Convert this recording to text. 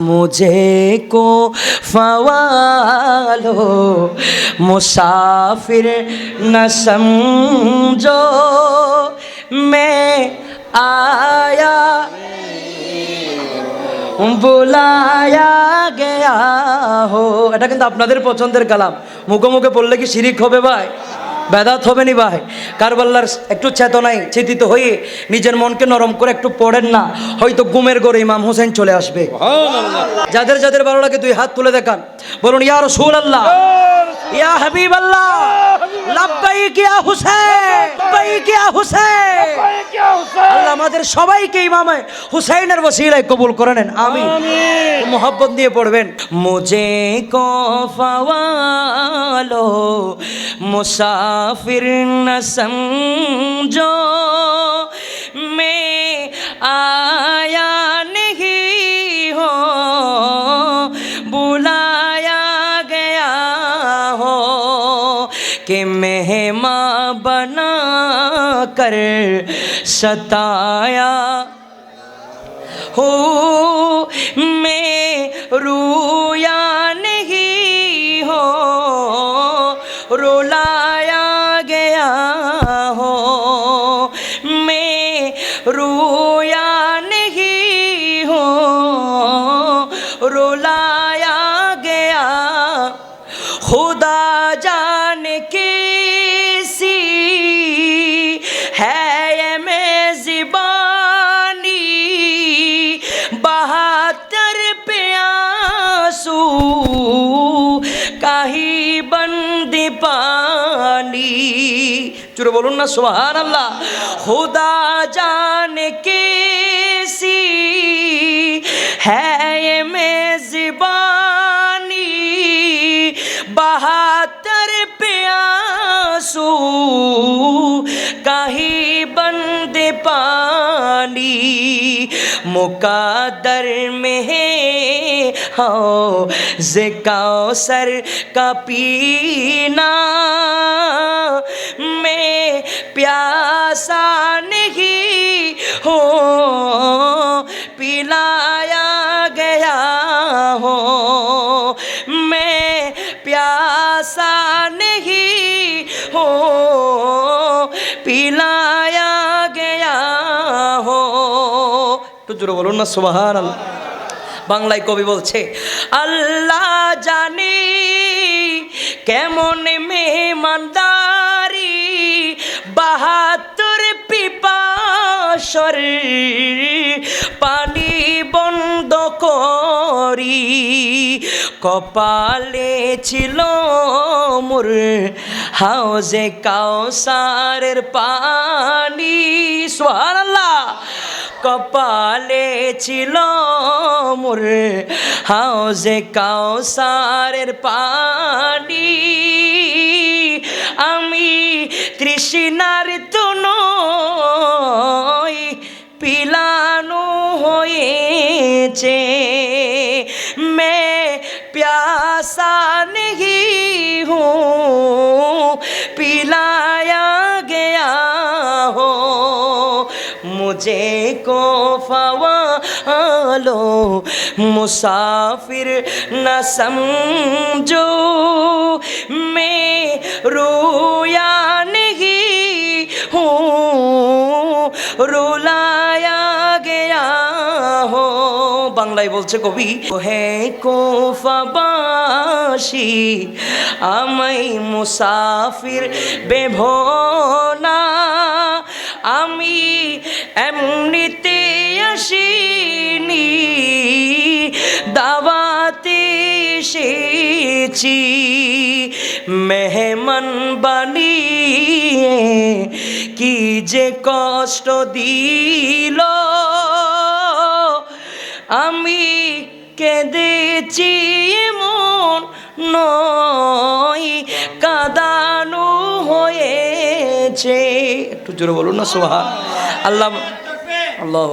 मुझे को फवालो मुसाफिर न समझो मैं आया বুলায়া গেয়া হো এটা কিন্তু আপনাদের পছন্দের কালাম মুখে মুখে পড়লে কি শিরিক হবে ভাই বেদাত হবে নি ভাই? কারবাল্লার একটু চেতনায় চেতিত হয়ে নিজের মনকে নরম করে একটু পড়েন না হয়তো গুমের গড়ে ইমাম হোসেন চলে আসবে। যাদের যাদের ভালো লাগে তুই হাত তুলে দেখান। বলুন ইয়ার রসুল আল্লাহ ইয়া হাবিব আল্লাহ লাব্বাইক ইয়া হুসেন লাব্বাইক ইয়া হুসেন আল্লাহ আমাদের সবাইকে ইমামে হুসাইনের ওসিলায় কবুল করে নেন আমি মোহব্বত দিয়ে পড়বেন মুজে কফাওয়ালো ফওয়ালো মুসাফির না সমঝো کے مہماں بنا کر ستایا۔ ہو، میں رویا نہیں ہو رولایا گیا ہو۔ میں رویا نہیں ہو رولایا گیا۔ خدا گرو نا سبحان اللہ خدا جان کیسی ہے یہ میں زبانی بہادر پیاسو مقادر میں ہے ہو زکاؤ سر کا پینا میں پیاسا نہیں ہوں پلایا گیا ہوں میں پیاسا نہیں ہوں একটু জোরে বলুন না সুবাহান বাংলায় কবি বলছে, আল্লাহ জানে কেমন মেহমানদারি, বাহাত্তর পিপাসর পানি বন্ধ করি। কপালে ছিল মোর হাউজে কাউসারের পানি। সোহান আল্লাহ কপালে ছিল মোর। হাউজে কাউসারের পানি। আমি তৃষ্ণার मुझे को फवालो मुसाफिर न समझो मैं रोया नहीं हूँ रुलाया गया हो বাংলায় বলছে কবি হে কোফাবাসী আমাই মুসাফির বেভনা আমি এমনিতে আসিনি দাওয়াতে এসেছি। মেহমান বানিয়ে কি যে কষ্ট দিল। আমি কেঁদেছি মন নয়। হয়েছে। একটু জোরে বলুন না সোহা আল্লাহ আল্লাহ।